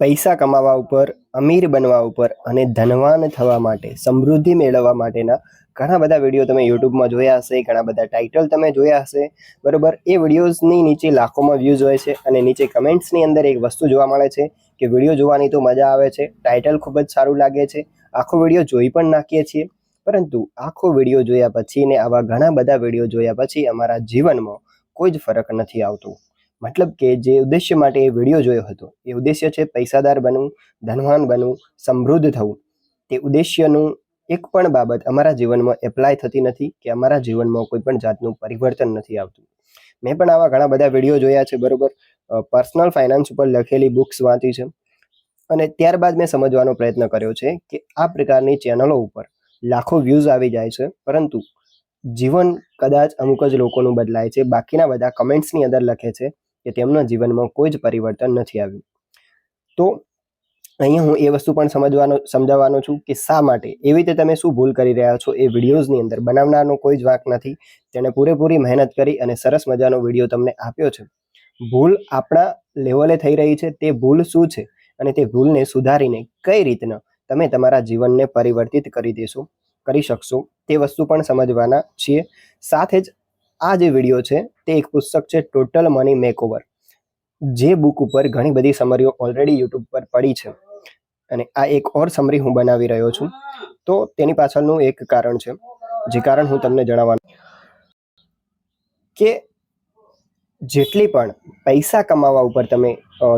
પૈસા કમાવા ઉપર, અમીર બનવા ઉપર અને ધનવાન થવા માટે, સમૃદ્ધિ મેળવવા માટેના ઘણા બધા વીડિયો તમે યુટ્યુબમાં જોયા હશે, ઘણા બધા ટાઇટલ તમે જોયા હશે. બરોબર? એ વિડીયોઝની નીચે લાખોમાં વ્યૂઝ હોય છે અને નીચે કમેન્ટ્સની અંદર એક વસ્તુ જોવા મળે છે કે વીડિયો જોવાની તો મજા આવે છે ટાઇટલ ખૂબ જ સારું લાગે છે. આખો વીડિયો જોઈ પણ નાખીએ છીએ. પરંતુ આખો વીડિયો જોયા પછી ને આવા ઘણા બધા વીડિયો જોયા પછી અમારા જીવનમાં કોઈ જ ફરક નથી આવતો. મતલબ કે જે ઉદ્દેશ્ય માટે એ વીડિયો જોયો હતો. એ ઉદ્દેશ્ય છે પૈસાદાર બનવું, ધનવાન બનવું, સમૃદ્ધ થવું. તે ઉદ્દેશ્યનું એક પણ બાબત અમારા જીવનમાં એપ્લાય થતી નથી કે અમારા જીવનમાં કોઈ પણ જાતનું પરિવર્તન નથી આવતું. મેં પણ આવા ઘણા બધા વીડિયો જોયા છે, બરોબર? પર્સનલ ફાઇનાન્સ ઉપર લખેલી બુક્સ વાંચી છે. અને ત્યારબાદ મેં સમજવાનો પ્રયત્ન કર્યો છે કે આ પ્રકારની ચેનલો ઉપર લાખો વ્યૂઝ આવી જાય છે, પરંતુ જીવન કદાચ અમુક જ લોકોનું બદલાય છે. બાકીના બધા કમેન્ટ્સની અંદર લખે છે કે તેમના જીવનમાં કોઈ જ પરિવર્તન નથી આવ્યું. તો અહીંયા હું એ વસ્તુ પણ સમજવાનો, સમજાવવાનો છું કે શા માટે? એવી રીતે તમે શું ભૂલ કરી રહ્યા છો? એ વિડીયોઝની અંદર બનાવનારનો કોઈ જ વાંક નથી. તેણે પૂરેપૂરી મહેનત કરી અને સરસ મજાનો વીડિયો તમને આપ્યો છે. ભૂલ આપણા લેવલે થઈ રહી છે. તે ભૂલ શું છે? અને તે ભૂલને સુધારીને કઈ રીતના તમે તમારા જીવનને પરિવર્તિત કરી દેશો, કરી શકશો? તે વસ્તુ પણ સમજવાના છીએ. સાથે જ આ જે વીડિયો છે, તે એક પુસ્તક છે ટોટલ મની મેકઓવર જે બુક ઉપર ઘણી બધી સમરીઓ ઓલરેડી યુટ્યુબ પર પડી છે. અને આ એક ઓર સમરી હું બનાવી રહ્યો છું. તો તેની પાછળનું એક કારણ છે, જે કારણ હું તમને જણાવવાનું કે જેટલી પણ પૈસા કમાવા ઉપર તમે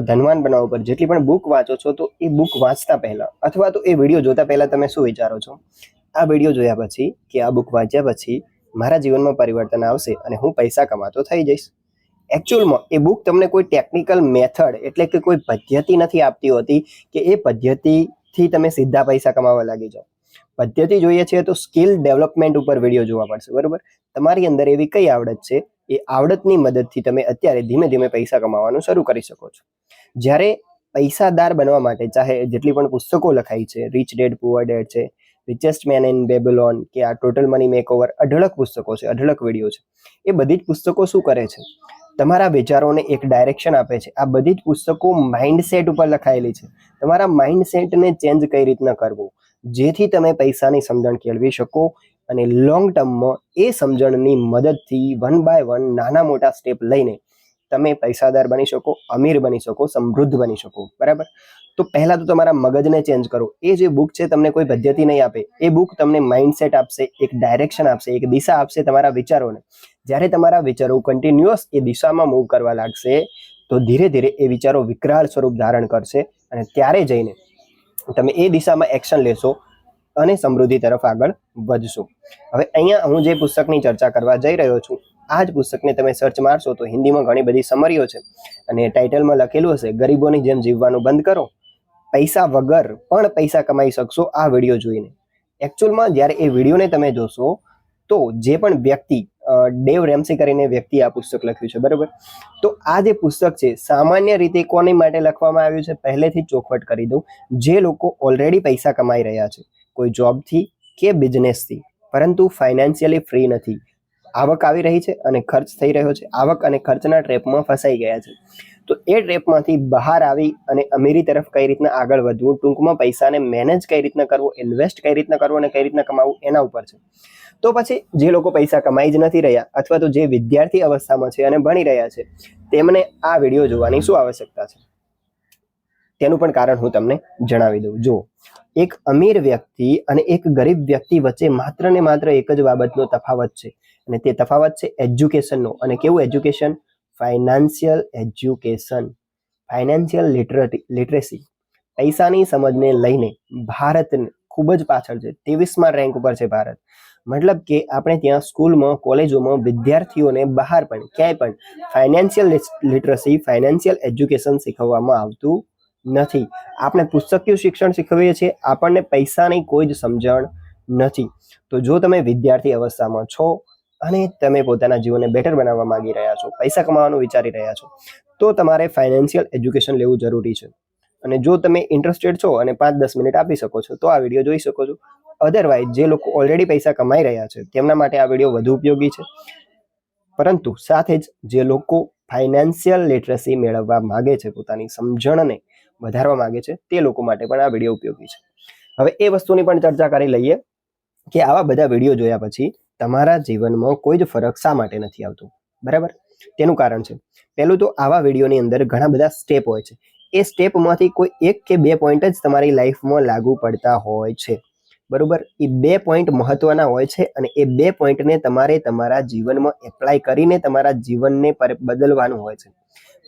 ધનવાન બનવા ઉપર જેટલી પણ બુક વાંચો છો, તો એ બુક વાંચતા પહેલાં અથવા તો એ વીડિયો જોતા પહેલાં તમે શું વિચારો છો? આ વીડિયો જોયા પછી કે આ બુક વાંચ્યા પછી મારા જીવનમાં પરિવર્તન આવશે અને હું પૈસા કમાતો થઈ જઈશ. એકચ્યુઅલમાં એ બુક તમને કોઈ ટેકનિકલ મેથડ એટલે કે કોઈ પદ્ધતિ નથી આપતી હોતી કે એ પદ્ધતિથી તમે સીધા પૈસા કમાવા લાગી જાઓ. પદ્ધતિ જોઈએ છે તો સ્કિલ ડેવલપમેન્ટ ઉપર વીડિયો જોવા પડશે બરોબર? તમારી અંદર એવી કઈ આવડત છે? એ આવડતની મદદથી તમે અત્યારે ધીમે ધીમે પૈસા કમાવાનું શરૂ કરી શકો છો. જ્યારે પૈસાદાર બનવા માટે ચાહે જેટલી પણ પુસ્તકો લખાઈ છે રીચ ડેડ પુઅર ડેડ છે રિચેસ્ટ મેન ઇન બેબલોન કે આ ટોટલ મની મેકઓવર અઢળક પુસ્તકો છે અઢળક વીડિયો છે. એ બધી જ પુસ્તકો શું કરે છે? તમારા વિચારોને એક ડાયરેક્શન આપે છે. આ બધી જ પુસ્તકો માઇન્ડસેટ ઉપર લખાયેલી છે. તમારા માઇન્ડસેટને ચેન્જ કઈ રીતના કરવું? જેથી તમે પૈસાની સમજણ કેળવી શકો અને લોંગ ટર્મમાં એ સમજણની મદદથી વન બાય વન નાના મોટા સ્ટેપ લઈને તમે પૈસાદાર બની શકો, અમીર બની શકો, સમૃદ્ધ બની શકો. બરાબર? તો પહેલા તો તમારા મગજને ચેન્જ કરો. એ જે બુક છે તમને કોઈ પદ્ધતિ નહીં આપે. એ બુક તમને માઇન્ડસેટ આપશે, એક ડાયરેક્શન આપશે, એક દિશા આપશે તમારા વિચારોને. જ્યારે તમારા વિચારો કન્ટિન્યુઅસ એ દિશામાં મૂવ કરવા લાગશે, તો ધીરે ધીરે એ વિચારો વિકરાળ સ્વરૂપ ધારણ કરશે અને ત્યારે જઈને તમે એ દિશામાં એક્શન લેશો અને સમૃદ્ધિ તરફ આગળ વધશો. હવે અહીંયા હું જે પુસ્તકની ચર્ચા કરવા જઈ રહ્યો છું, આ જ પુસ્તકને તમે સર્ચ મારશો તો હિન્દીમાં ઘણી બધી સમરીઓ છે. અને ટાઇટલમાં લખેલું હશે, ગરીબોની જેમ જીવવાનું બંધ કરો. પૈસા વગર પણ પૈસા કમાઈ શકશો આ વીડિયો જોઈને. એકચ્યુઅલમાં જ્યારે એ વિડીયોને તમે જોશો, તો જે પણ વ્યક્તિ ડેવ રેમસી કરીને વ્યક્તિ આ પુસ્તક લખ્યું છે, બરાબર? તો આ જે પુસ્તક છે, સામાન્ય રીતે કોની માટે લખવામાં આવ્યું છે? પહેલેથી ચોખવટ કરી દઉં. જે લોકો ઓલરેડી પૈસા કમાઈ રહ્યા છે, કોઈ જોબથી કે બિઝનેસથી પરંતુ ફાઇનાન્શિયલી ફ્રી નથી. આવક આવી રહી છે અને ખર્ચ થઈ રહ્યો છે. આવક અને ખર્ચના ટ્રેપમાં ફસાઈ ગયા છે. તો એ ટ્રેપમાંથી બહાર આવી અને અમીરી તરફ કઈ રીતના આગળ વધવું, ટૂંકમાં પૈસાને મેનેજ કઈ રીતના કરવો ઇન્વેસ્ટ કઈ રીતના કરવું અને કઈ રીતના કમાવવું એના ઉપર છે. તો પછી જે લોકો પૈસા કમાઈ જ નથી રહ્યા અથવા તો જે વિદ્યાર્થી અવસ્થામાં છે અને ભણી રહ્યા છે, તેમને આ વીડિયો જોવાની શું આવશ્યકતા છે? તેનું પણ કારણ હું તમને જણાવી દઉં. જો એક અમીર વ્યક્તિ અને એક ગરીબ વ્યક્તિ વચ્ચે માત્ર ને માત્ર એક જ બાબતનો તફાવત છે. અને તે તફાવત છે એજ્યુકેશનનો અને કેવું education financial education financial literacy literacy પૈસાની સમજને લઈને ભારત ખૂબ જ પાછળ છે. ત્રેવીસમાં રેન્ક ઉપર છે ભારત. મતલબ કે આપણે ત્યાં સ્કૂલમાં, કોલેજોમાં વિદ્યાર્થીઓને બહાર પણ ક્યાંય પણ ફાઇનાન્શિયલ લિટરસી ફાઇનાન્શિયલ એજ્યુકેશન શીખવવામાં આવતું નથી. આપણે પુસ્તકીય શિક્ષણ શીખવીએ છીએ, આપણને પૈસાની કોઈ જ સમજણ નથી. તો જો તમે વિદ્યાર્થી અવસ્થામાં છો અને તમે પોતાના જીવનને બેટર બનાવવા માંગી રહ્યા છો, પૈસા કમાવાનું વિચારી રહ્યા છો, તો તમારે ફાઇનાન્શિયલ એજ્યુકેશન લેવું જરૂરી છે. અને જો તમે ઇન્ટરેસ્ટેડ છો અને પાંચ દસ મિનિટ આપી શકો છો, તો આ વીડિયો જોઈ શકો છો. અધરવાઇઝ જે લોકો ઓલરેડી પૈસા કમાઈ રહ્યા છે, તેમના માટે આ વીડિયો વધુ ઉપયોગી છે. પરંતુ સાથે જ જે લોકો ફાઇનાન્શિયલ લિટરસી મેળવવા માગે છે, પોતાની સમજણને વધારવા માગે છે, તે લોકો માટે પણ આ વીડિયો ઉપયોગી છે. હવે એ વસ્તુની પણ ચર્ચા કરી લઈએ કે આવા બધા વીડિયો જોયા પછી તમારા જીવનમાં કોઈ જ ફરક શા માટે નથી આવતો? બરાબર? તેનું કારણ છે. પહેલું તો આવા વિડીયોની અંદર ઘણા બધા સ્ટેપ હોય છે. એ સ્ટેપમાંથી કોઈ એક કે બે પોઈન્ટ જ તમારી લાઈફમાં લાગુ પડતા હોય છે. બરોબર? એ બે પોઈન્ટ મહત્વના હોય છે અને એ બે પોઈન્ટને તમારે તમારા જીવનમાં એપ્લાય કરીને તમારા જીવનને પર બદલવાનું હોય છે.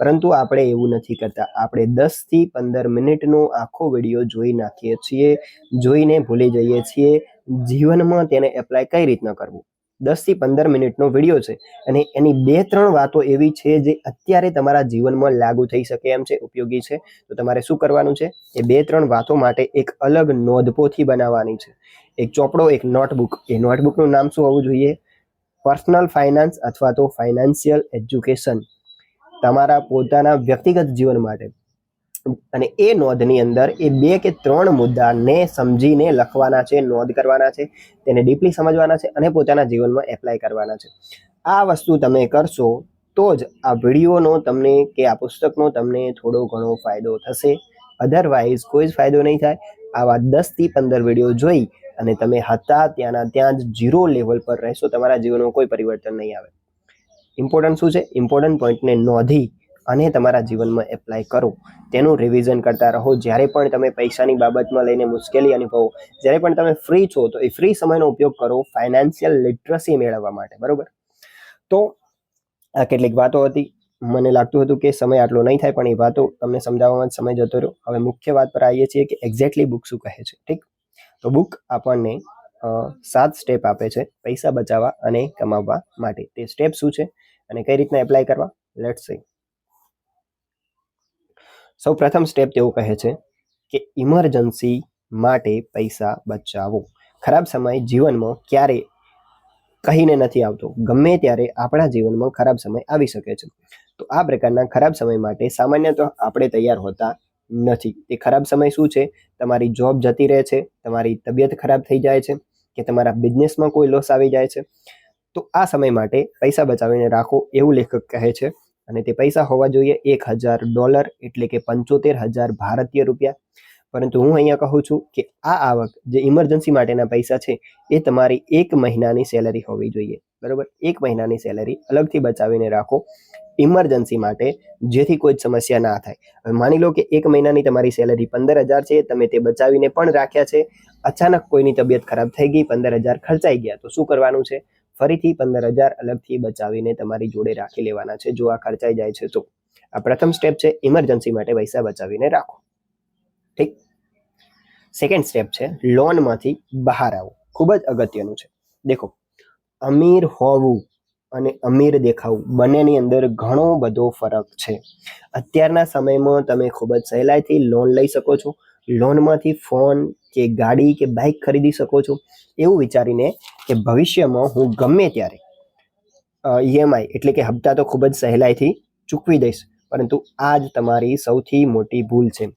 પરંતુ આપણે એવું નથી કરતા. આપણે દસથી પંદર મિનિટનો આખો વીડિયો જોઈ નાખીએ છીએ, જોઈને ભૂલી જઈએ છીએ જીવનમાં તેને એપ્લાય કઈ રીતના કરવું? દસથી પંદર મિનિટનો વીડિયો છે અને એની બે ત્રણ વાતો એવી છે જે અત્યારે તમારા જીવનમાં લાગુ થઈ શકે એમ છે, ઉપયોગી છે. તો તમારે શું કરવાનું છે? એ બે ત્રણ વાતો માટે એક અલગ નોંધપોથી બનાવવાની છે. એક ચોપડો, એક નોટબુક એ નોટબુકનું નામ શું હોવું જોઈએ? પર્સનલ ફાઇનાન્સ અથવા તો ફાઇનાન્શિયલ એજ્યુકેશન તમારા પોતાના વ્યક્તિગત જીવન માટે. અને એ નોંધની અંદર એ બે કે ત્રણ મુદ્દાને સમજીને લખવાના છે, નોંધ કરવાના છે, તેને ડીપલી સમજવાના છે અને પોતાના જીવનમાં એપ્લાય કરવાના છે. આ વસ્તુ તમે કરશો તો જ આ વિડીયોનો તમને કે આ પુસ્તકનો તમને થોડો ઘણો ફાયદો થશે. અધરવાઇઝ કોઈ જ ફાયદો નહીં થાય. આવા દસથી પંદર વીડિયો જોઈ અને તમે હતા ત્યાંના ત્યાં જ ઝીરો લેવલ પર રહેશો, તમારા જીવનમાં કોઈ પરિવર્તન નહીં આવે. ઇમ્પોર્ટન્ટ શું છે? ઇમ્પોર્ટન્ટ પોઈન્ટને નોંધી અને તમારા જીવનમાં એપ્લાય કરો. તેનું રિવિઝન કરતા રહો. જ્યારે પણ તમે પૈસાની બાબતમાં લઈને મુશ્કેલી અનુભવો, જ્યારે પણ તમે ફ્રી છો, તો એ ફ્રી સમયનો ઉપયોગ કરો ફાઇનાન્શિયલ લિટરસી મેળવવા માટે. બરાબર? તો આ કેટલીક વાતો હતી. મને લાગતું હતું કે સમય આટલો નહીં થાય, પણ એ વાતો તમને સમજાવવામાં જ સમય જતો રહ્યો. હવે મુખ્ય વાત પર આવીએ છીએ કે એક્ઝેક્ટલી બુક શું કહે છે, ઠીક? તો બુક આપણને સાત સ્ટેપ આપે છે, પૈસા બચાવવા અને કમાવવા માટે. તે સ્ટેપ શું છે અને કઈ રીતના એપ્લાય કરવા? લેટ્સ સી સૌ પ્રથમ સ્ટેપ તેઓ કહે છે કે ઇમરજન્સી માટે પૈસા બચાવો. ખરાબ સમય જીવનમાં ક્યારે કહીને નથી આવતો. ગમે ત્યારે આપણા જીવનમાં ખરાબ સમય આવી શકે છે. તો આ પ્રકારના ખરાબ સમય માટે સામાન્ય તો આપણે તૈયાર હોતા નથી. તે ખરાબ સમય શું છે? તમારી જોબ જતી રહે છે, તમારી તબિયત ખરાબ થઈ જાય છે કે તમારા બિઝનેસમાં કોઈ લોસ આવી જાય છે. તો આ સમય માટે પૈસા બચાવીને રાખો એવું લેખક કહે છે. અને તે પૈસા હોવા જોઈએ એક હજાર ડોલર એટલે કે પંચોતેર હજાર ભારતીય રૂપિયા. પરંતુ હું અહીંયા કહું છું કે આ આવક જે ઇમરજન્સી માટેના પૈસા છે, એ તમારી એક મહિનાની સેલરી હોવી જોઈએ. બરાબર? એક મહિનાની સેલરી અલગથી બચાવીને રાખો ઇમરજન્સી માટે, જેથી કોઈ સમસ્યા ના થાય. હવે માની લો કે એક મહિનાની તમારી સેલરી પંદર હજાર છે, તમે તે બચાવીને પણ રાખ્યા છે. અચાનક કોઈની તબિયત ખરાબ થઈ ગઈ, પંદર હજાર ખર્ચાઈ ગયા. તો શું કરવાનું છે? ફરીથી પંદર હજાર અલગથી બચાવીને તમારી જોડે રાખી લેવાના છે. જો આ ખર્ચાઈ જાય છે તો આ પ્રથમ સ્ટેપ છે ઇમરજન્સી માટે પૈસા બચાવીને રાખો. ઠીક? સેકન્ડ સ્ટેપ છે લોનમાંથી બહાર આવો. ખૂબ જ અગત્યનું છે. દેખો, અમીર હોવું અને અમીર દેખાવું બંનેની અંદર ઘણો બધો ફરક છે. અત્યારના સમયમાં તમે ખૂબ જ સહેલાઈથી લોન લઈ શકો છો. લોનમાંથી ફોન કે ગાડી કે બાઇક ખરીદી શકો છો. એવું વિચારીને કે ભવિષ્યમાં હું ગમે ત્યારે ઈએમઆઈ એટલે કે હપ્તા તો ખૂબ જ સહેલાઈથી ચૂકવી દઈશ, પરંતુ આ જ તમારી સૌથી મોટી ભૂલ છે.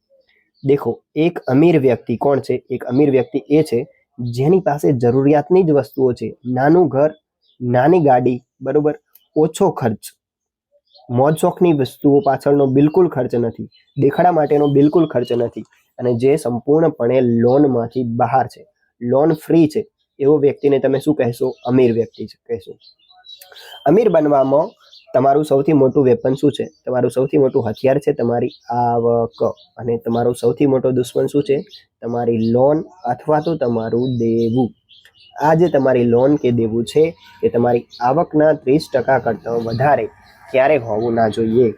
દેખો, એક અમીર વ્યક્તિ કોણ છે? એક અમીર વ્યક્તિ એ છે, જેની પાસે જરૂરિયાતની જ વસ્તુઓ છે. નાનું ઘર, નાની ગાડી, બરોબર? ઓછો ખર્ચ. મોજ શોખની વસ્તુઓ પાછળનો બિલકુલ ખર્ચ નથી. દેખાડા માટેનો બિલકુલ ખર્ચ નથી. અને જે સંપૂર્ણપણે લોનમાંથી બહાર છે. લોન ફ્રી છે. એવો વ્યક્તિને તમે શું કહેશો? અમીર વ્યક્તિ કહેશો. અમીર બનવામાં તમારું સૌથી મોટું વેપન શું છે? તમારું સૌથી મોટું હથિયાર છે તમારી આવક. અને તમારો સૌથી મોટો દુશ્મન શું છે? તમારી લોન અથવા તો તમારું દેવું. આ જે તમારી લોન કે દેવું છે, એ તમારી આવકના ત્રીસ ટકા કરતાં વધારે ક્યારેક હોવું ના જોઈએ.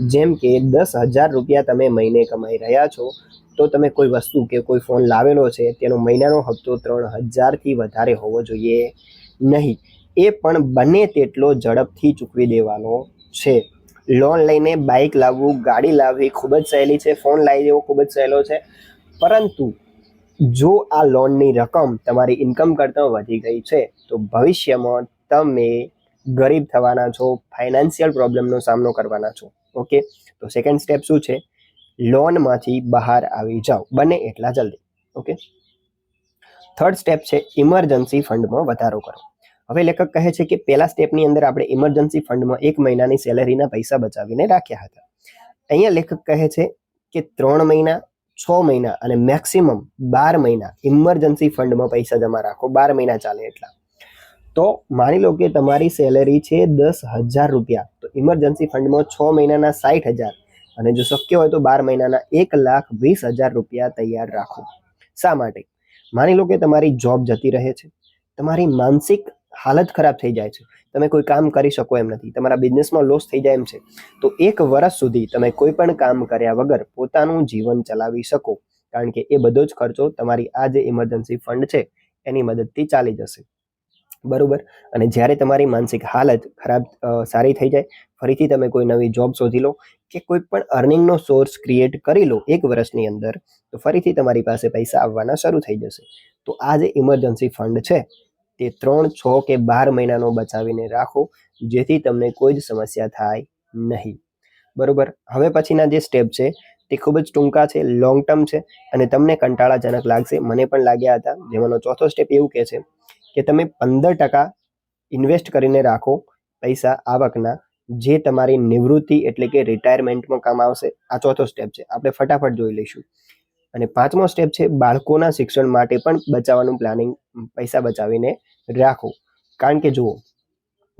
જેમ કે દસ હજાર રૂપિયા તમે મહિને કમાઈ રહ્યા છો તો તમે કોઈ વસ્તુ કે કોઈ ફોન લાવેલો છે, તેનો મહિનાનો હપ્તો ત્રણ હજારથી વધારે હોવો જોઈએ નહીં. એ પણ બને તેટલો ઝડપથી ચૂકવી દેવાનો છે. લોન લઈને બાઇક લાવવું, ગાડી લાવવી ખૂબ જ સહેલી છે, ફોન લાવી દેવો ખૂબ જ સહેલો છે. પરંતુ જો આ લોનની રકમ તમારી ઇન્કમ કરતાં વધી ગઈ છે, તો ભવિષ્યમાં તમે ગરીબ થવાના છો ફાઇનાન્શિયલ પ્રોબ્લેમનો સામનો કરવાના છો. ઓકે? તો સેકન્ડ સ્ટેપ શું છે? લોનમાંથી બહાર આવી જાઓ. બને એટલા જલ્દી. ઓકે? થર્ડ સ્ટેપ છે ઇમરજન્સી ફંડમાં વધારો કરો હવે લેખક કહે છે કે પહેલા સ્ટેપની અંદર આપણે ઇમરજન્સી ફંડમાં એક મહિનાની સેલેરીના પૈસા બચાવીને રાખ્યા હતા. અહીંયા લેખક કહે છે કે ત્રણ મહિના, છ મહિના અને મેક્સિમમ બાર મહિના ઇમરજન્સી ફંડમાં પૈસા જમા રાખો. બાર મહિના ચાલે એટલા. તો માની લો કે તમારી સેલેરી છે દસ હજાર રૂપિયા. તો ઇમરજન્સી ફંડમાં છ મહિનાના સાઠ હજાર. અને જો શક્ય હોય તો બાર મહિનાના એક લાખ વીસ હજાર રૂપિયા તૈયાર રાખો. શા માટે? માની લો કે તમારી જોબ જતી રહે છે. તમારી માનસિક હાલત ખરાબ થઈ જાય છે. તમે કોઈ કામ કરી શકો એમ નથી. તમારા બિઝનેસમાં લોસ થઈ જાય એમ છે. તો એક વર્ષ સુધી તમે કોઈ પણ કામ કર્યા વગર પોતાનું જીવન ચલાવી શકો. કારણ કે એ બધો જ ખર્ચો તમારી આ જે ઇમરજન્સી ફંડ છે, એની મદદથી ચાલી જશે. બરોબર? અને જ્યારે તમારી માનસિક હાલત ખરાબ સારી થઈ જાય, ફરીથી તમે કોઈ નવી જોબ શોધી લો કે કોઈ પણ અર્નિંગનો સોર્સ ક્રિએટ કરી લો એક વર્ષની અંદર, તો ફરીથી તમારી પાસે પૈસા આવવાના શરૂ થઈ જશે. તો આ જે ઇમરજન્સી ફંડ છે, તે ત્રણ, છ કે બાર મહિનાનો બચાવીને રાખો, જેથી તમને કોઈ જ સમસ્યા થાય નહીં. બરોબર? હવે પછીના જે સ્ટેપ છે, તે ખૂબ જ ટૂંકા છે લોંગ ટર્મ છે, અને તમને કંટાળાજનક લાગશે. મને પણ લાગ્યા હતા, જેમાંનો ચોથો સ્ટેપ એવું કહે છે કે તમે પંદર ટકા ઇન્વેસ્ટ કરીને રાખો પૈસા આવકના, જે તમારી નિવૃત્તિ એટલે કે રિટાયરમેન્ટમાં કામ આવશે, આ ચોથો સ્ટેપ છે. આપણે ફટાફટ જોઈ લઈશું. અને પાંચમો સ્ટેપ છે, બાળકોના શિક્ષણ માટે પણ બચાવવાનું પ્લાનિંગ પૈસા બચાવીને રાખો. કારણ કે જુઓ,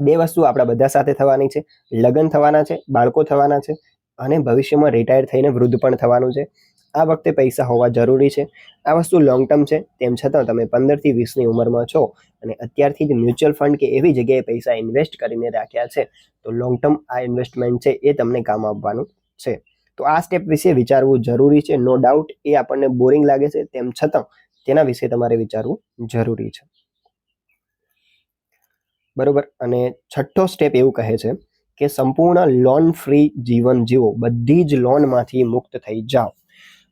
બે વસ્તુ આપણા બધા સાથે થવાની છે. લગ્ન થવાના છે, બાળકો થવાના છે અને ભવિષ્યમાં રિટાયર થઈને વૃદ્ધ પણ થવાનું છે. આ વખતે પૈસા હોવા જરૂરી છે. આ વસ્તુ લોંગ ટર્મ છે, તેમ છતાં તમે પંદરથી વીસની ઉંમરમાં છો અને અત્યારથી જ મ્યુચ્યુઅલ ફંડ કે એવી જગ્યાએ પૈસા ઇન્વેસ્ટ કરીને રાખ્યા છે, તો લોંગ ટર્મ આ ઇન્વેસ્ટમેન્ટ છે એ તમને કામ આપવાનું છે. તો આ સ્ટેપ વિશે વિચારવું જરૂરી છે નો ડાઉટ એ આપણને બોરિંગ લાગે છે, તેમ છતાં તેના વિશે તમારે વિચારવું જરૂરી છે. બરોબર? અને છઠ્ઠો સ્ટેપ એવું કહે છે કે સંપૂર્ણ લોન ફ્રી જીવન જીવો, બધી જ લોનમાંથી મુક્ત થઈ જાઓ.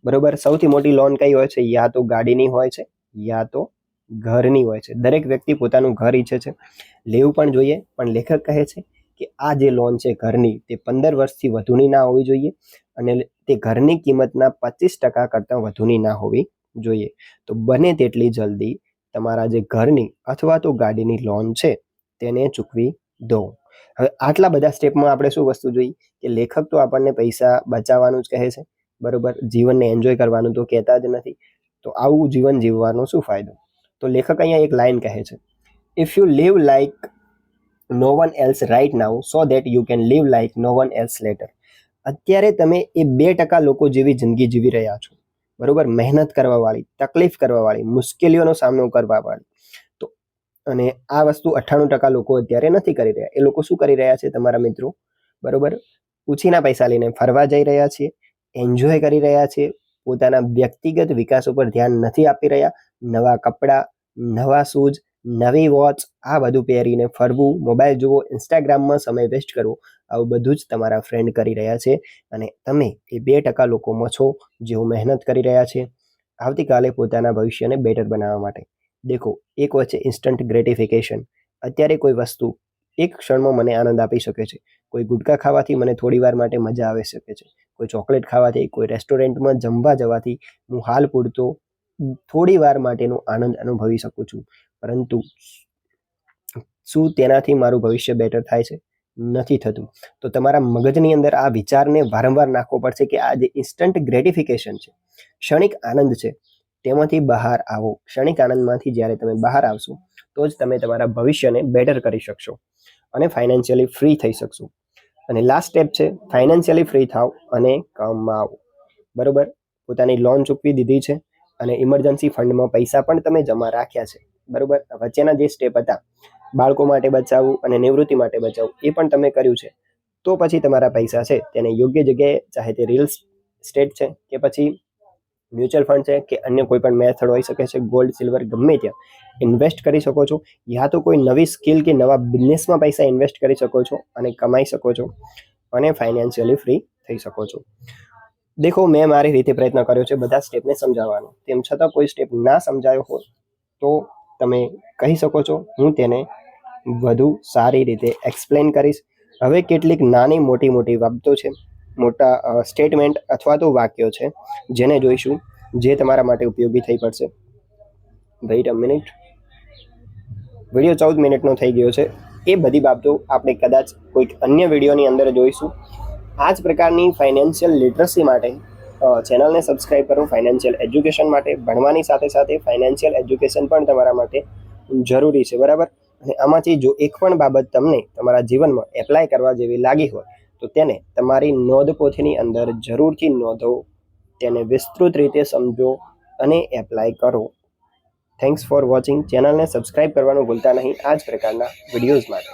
બરોબર? સૌથી મોટી લોન કઈ હોય છે? યા તો ગાડીની હોય છે, યા તો ઘરની હોય છે. દરેક વ્યક્તિ પોતાનું ઘર ઈચ્છે છે. લેવું પણ જોઈએ, પણ લેખક કહે છે કે આ જે લોન છે ઘરની, તે પંદર વર્ષથી વધુની ના હોવી જોઈએ અને તે ઘરની કિંમતના પચીસ ટકા કરતાં વધુની ના હોવી જોઈએ. તો બને તેટલી જલ્દી તમારા જે ઘરની અથવા તો ગાડીની લોન છે, તેને ચૂકવી દો. હવે આટલા બધા સ્ટેપમાં આપણે શું વસ્તુ જોઈ? કે લેખક તો આપણને પૈસા બચાવવાનું જ કહે છે. બરોબર, જીવનને એન્જોય કરવાનું તો કહેતા જ નથી. તો આવું જીવન જીવવાનો શું ફાયદો? તો લેખક અહીંયા એક લાઇન કહે છે if you live like no one else right now so that you can live like no one else later અત્યારે તમે એ બે ટકા લોકો જેવી જિંદગી જીવી રહ્યા છો. બરોબર, મહેનત કરવાવાળી, તકલીફ કરવાવાળી, મુશ્કેલીઓનો સામનો કરવાવાળી. તો અને આ વસ્તુ અઠ્ઠાણું ટકા લોકો અત્યારે નથી કરી રહ્યા. એ લોકો શું કરી રહ્યા છે તમારા મિત્રો? બરોબર, ઉછીના પૈસા લઈને ફરવા જઈ રહ્યા છે એન્જોય કરી રહ્યા છે. પોતાના વ્યક્તિગત વિકાસ ઉપર ધ્યાન નથી આપી રહ્યા. નવા કપડાં, નવા શૂઝ, નવી વોચ, આ બધું પહેરીને ફરવું. મોબાઈલ જુઓ, ઇન્સ્ટાગ્રામમાં સમય વેસ્ટ કરવો. આવું બધું જ તમારા ફ્રેન્ડ કરી રહ્યા છે. અને તમે એ બે ટકા લોકોમાં છો જેઓ મહેનત કરી રહ્યા છે. આવતીકાલે પોતાના ભવિષ્યને બેટર બનાવવા માટે. દેખો, એક વચ્ચે ઇન્સ્ટન્ટ ગ્રેટિફિકેશન અત્યારે કોઈ વસ્તુ એક ક્ષણમાં મને આનંદ આપી શકે છે. કોઈ ગુટકા ખાવાથી મને થોડી વાર માટે મજા આવી શકે છે. કોઈ ચોકલેટ ખાવાથી, કોઈ રેસ્ટોરન્ટમાં જમવા જવાથી હું હાલ પૂરતો થોડી વાર માટેનો આનંદ અનુભવી શકું છું. પરંતુ શું તેનાથી મારું ભવિષ્ય બેટર થાય છે? નથી થતું. તો તમારા મગજની અંદર આ વિચારને વારંવાર નાખવો પડશે કે આ જે ઇન્સ્ટન્ટ ગ્રેટિફિકેશન છે, ક્ષણિક આનંદ છે, તેમાંથી બહાર આવો. ક્ષણિક આનંદમાંથી જ્યારે તમે બહાર આવશો, તો જ તમે તમારા ભવિષ્યને બેટર કરી શકશો. અને ફાઇનાન્શિયલી ફ્રી થઈ શકશું. અને લાસ્ટ સ્ટેપ છે ફાઇનાન્શિયલી ફ્રી થાવ અને કમાવો. બરોબર? પોતાની લોન ચૂકવી દીધી છે અને ઇમરજન્સી ફંડમાં પૈસા પણ તમે જમા રાખ્યા છે. બરોબર? વચ્ચેના જે સ્ટેપ હતા, બાળકો માટે બચાવવું અને નિવૃત્તિ માટે બચાવવું, એ પણ તમે કર્યું છે. તો પછી તમારા પૈસા છે, તેને યોગ્ય જગ્યાએ, ચાહે તે રીલ સ્ટેટ છે કે પછી મ્યુચ્યુઅલ ફંડ છે કે અન્ય કોઈ પણ મેથડ હોઈ શકે છે ગોલ્ડ સિલ્વર ગમે ત્યાં ઇન્વેસ્ટ કરી શકો છો. યા તો કોઈ નવી સ્કિલ કે નવા બિઝનેસમાં પૈસા ઇન્વેસ્ટ કરી શકો છો અને કમાઈ શકો છો અને ફાઇનાન્શિયલી ફ્રી થઈ શકો છો. દેખો, મેં મારી રીતે પ્રયત્ન કર્યો છે બધા સ્ટેપને સમજાવવાનો. તેમ છતાં કોઈ સ્ટેપ ના સમજાયો હોય તો તમે કહી શકો છો, હું તેને વધુ સારી રીતે એક્સપ્લેન કરીશ. હવે કેટલીક નાની મોટી મોટી બાબતો છે. મોટા સ્ટેટમેન્ટ અથવા તો વાક્યો છે, જેને જોઈશું, જે તમારા માટે ઉપયોગી થઈ પડશે. વેઇટ અ મિનિટ વીડિયો ચૌદ મિનિટનો થઈ ગયો છે. એ બધી બાબતો આપણે કદાચ કોઈક અન્ય વિડીયોની અંદર જોઈશું. આ જ પ્રકારની ફાઇનાન્શિયલ લિટરસી માટે ચેનલને સબસ્ક્રાઈબ કરો ફાઇનાન્શિયલ એજ્યુકેશન માટે, ભણવાની સાથે સાથે ફાઇનાન્શિયલ એજ્યુકેશન પણ તમારા માટે જરૂરી છે, બરાબર? અને આમાંથી જો એક પણ બાબત તમને તમારા જીવનમાં એપ્લાય કરવા જેવી લાગી હોય તો તેને તમારી નોંધપોથીની અંદર જરૂરથી નોંધો, તેને વિસ્તૃત રીતે સમજો અને એપ્લાય કરો. થેન્ક્સ ફોર વોચિંગ ચેનલને સબસ્ક્રાઇબ કરવાનું ભૂલતા નહીં. આ જ પ્રકારના વિડીયોઝ માટે.